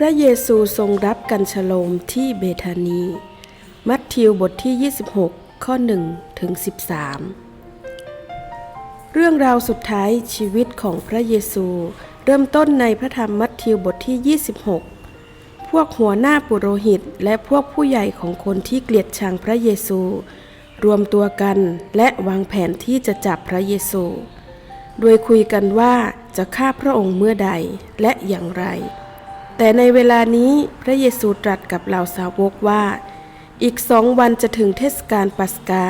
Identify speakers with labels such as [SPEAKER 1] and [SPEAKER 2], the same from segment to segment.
[SPEAKER 1] พระเยซูทรงรับกันฉโลมที่เบธานี มัทธิวบทที่ 26 ข้อ1ถึง13 เรื่องราวสุดท้ายชีวิตของพระเยซูเริ่มต้นในพระธรรมมัทธิวบทที่ 26 พวกหัวหน้าปุโรหิตและพวกผู้ใหญ่ของคนที่เกลียดชังพระเยซู รวมตัวกันและวางแผนที่จะจับพระเยซู โดยคุยกันว่าจะฆ่าพระองค์เมื่อใดและอย่างไร แต่ในเวลานี้พระเยซูตรัสกับเหล่าสาวกว่า อีกสองวันจะถึงเทศกาลปัสกา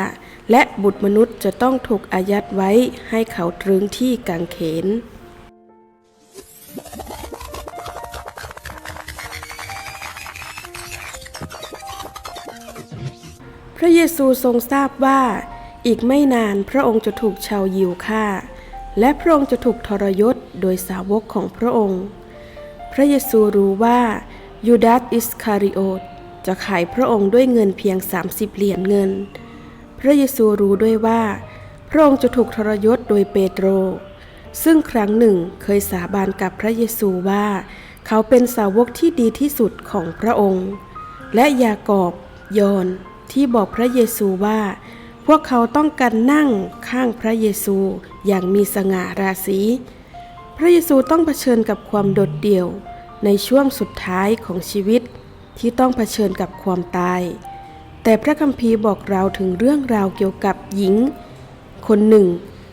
[SPEAKER 1] และบุตรมนุษย์จะต้องถูกอายัดไว้ให้เขาตรึงที่กางเขนพระเยซูทรงทราบว่า อีกไม่นานพระองค์จะถูกชาวยิวฆ่า และพระองค์จะถูกทรยศโดยสาวกของพระองค์ ระเยซูรู้ว่ายูดาสอิสคาริโอตจะขายพระองค์ด้วยเงินเพียง 30 เหรียญเงิน พระเยซูรู้ด้วยว่า พระองค์จะถูกทรยศโดยเปโตร ซึ่งครั้งหนึ่งเคยสาบานกับพระเยซูว่า เขาเป็นสาวกที่ดีที่สุดของพระองค์ และยากอบยอนที่บอกพระเยซูว่า พวกเขาต้องการนั่งข้างพระเยซูอย่างมีสง่าราศี พระเยซูต้องเผชิญกับความโดดเดี่ยว ในช่วงสุดท้ายของชีวิตที่ต้องเผชิญกับความตาย แต่พระคัมภีร์บอกเราถึงเรื่องราวเกี่ยวกับหญิง คนหนึ่ง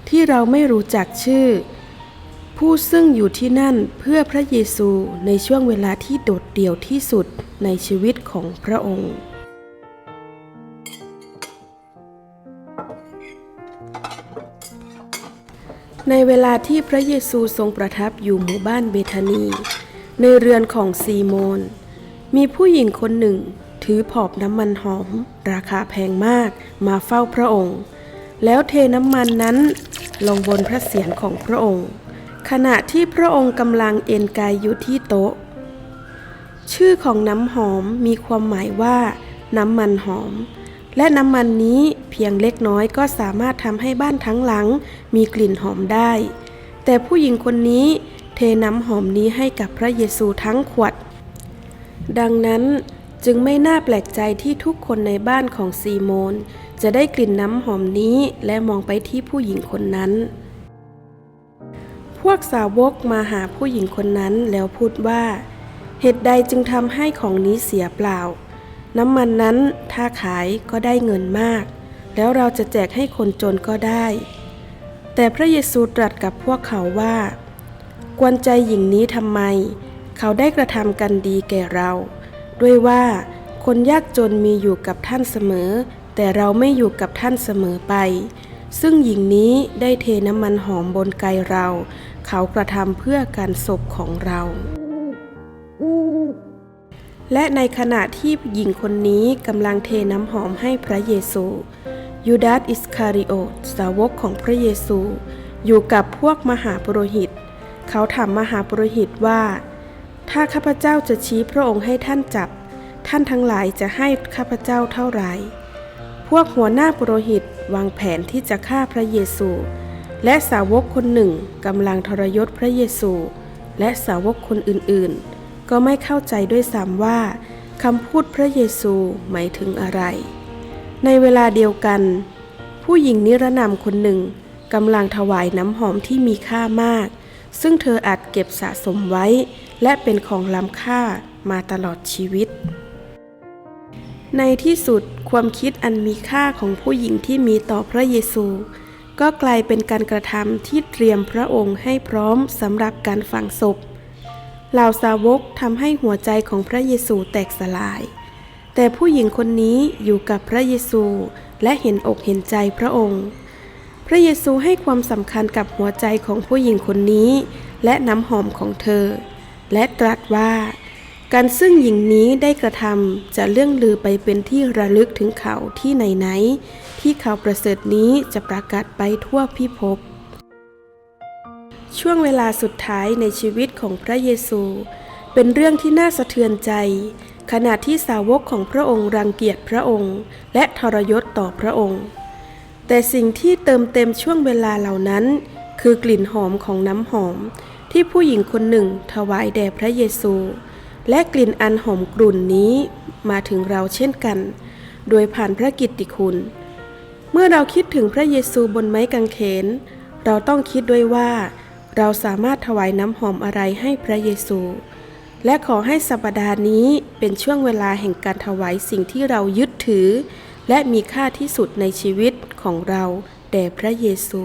[SPEAKER 1] ที่เราไม่รู้จักชื่อ ผู้ซึ่งอยู่ที่นั่นเพื่อพระเยซูในช่วงเวลาที่โดดเดี่ยวที่สุดในชีวิตของพระองค์ ในเวลาที่พระเยซูทรงประทับอยู่หมู่บ้านเบธานี ในเรือนของซีโมน มีผู้หญิงคนหนึ่ง ถือผอบน้ำมันหอม ราคาแพงมากมาเฝ้าพระองค์ แล้วเทน้ำมันนั้น ลงบนพระเศียรของพระองค์ ขณะที่พระองค์กำลังเอนกายอยู่ที่โต๊ะ ชื่อของน้ำหอมมีความหมายว่า น้ำมันหอม และน้ำมันนี้ พียงเล็กน้อยก็สามารถทำให้บ้านทั้งหลังมีกลิ่นหอมได้ แต่ผู้หญิงคนนี้เทน้ำหอมนี้ให้กับพระเยซูทั้งขวด ดังนั้นจึงไม่น่าแปลกใจที่ทุกคนในบ้านของซีโมน จะได้กลิ่นน้ำหอมนี้และมองไปที่ผู้หญิงคนนั้น พวกสาวกมาหาผู้หญิงคนนั้นแล้วพูดว่า เหตุใดจึงทำให้ของนี้เสียเปล่า น้ำมันนั้นถ้าขายก็ได้เงินมาก แล้วเราจะแจกให้คนจนก็ได้ แต่พระเยซูตรัสกับพวกเขาว่า กวนใจหญิงนี้ทำไม เขาได้กระทำกันดีแก่เรา ด้วยว่าคนยากจนมีอยู่กับท่านเสมอ แต่เราไม่อยู่กับท่านเสมอไป ซึ่งหญิงนี้ได้เทน้ำมันหอมบนกายเรา เขากระทำเพื่อการศพของเราและในขณะที่หญิงคนนี้กำลังเทน้ำหอมให้พระเยซู ยูดาสอิสคาริโอตสาวกของพระเยซู อยู่กับพวกมหาปุโรหิต เขาถามมหาปุโรหิตว่า ถ้าข้าพเจ้าจะชี้พระองค์ให้ท่านจับ ท่านทั้งหลายจะให้ข้าพเจ้าเท่าไหร่พวกหัวหน้าปุโรหิตวางแผนที่จะฆ่าพระเยซู และสาวกคนหนึ่งกำลังทรยศพระเยซู และสาวกคนอื่นๆ ก็ไม่เข้าใจด้วยซ้ำว่าคำพูดพระเยซูหมายถึงอะไร ในเวลาเดียวกัน ผู้หญิงนิรนามคนหนึ่งกำลังถวายน้ำหอมที่มีค่ามาก ซึ่งเธออาจเก็บสะสมไว้ และเป็นของล้ำค่ามาตลอดชีวิต ในที่สุดความคิดอันมีค่าของผู้หญิงที่มีต่อพระเยซู ก็กลายเป็นการกระทำที่เตรียมพระองค์ให้พร้อมสำหรับการฝังศพเหล่าสาวกทำให้หัวใจของพระเยซูแตกสลาย แต่ผู้หญิงคนนี้อยู่กับพระเยซูและเห็นอกเห็นใจพระองค์ พระเยซูให้ความสำคัญกับหัวใจของผู้หญิงคนนี้ และน้ำหอมของเธอ และตรัสว่า การซึ่งหญิงนี้ได้กระทำจะเลื่องลือไปเป็นที่ระลึกถึงเขาที่ไหนๆที่เขาประเสริฐนี้จะประกาศไปทั่วพิภพช่วงเวลาสุดท้ายในชีวิตของพระเยซู เป็นเรื่องที่น่าสะเทือนใจ ขณะที่สาวกของพระองค์รังเกียจพระองค์ และทรยศต่อพระองค์ แต่สิ่งที่เติมเต็มช่วงเวลาเหล่านั้น คือกลิ่นหอมของน้ำหอม ที่ผู้หญิงคนหนึ่งถวายแด่พระเยซู และกลิ่นอันหอมกลุ่นนี้มาถึงเราเช่นกัน โดยผ่านพระกิตติคุณ เมื่อเราคิดถึงพระเยซูบนไม้กางเขน เราต้องคิดด้วยว่า เราสามารถถวายน้ำหอมอะไรให้พระเยซู และขอให้สัปดาห์นี้เป็นช่วงเวลาแห่งการถวายสิ่งที่เรายึดถือ และมีค่าที่สุดในชีวิตของเรา แด่พระเยซู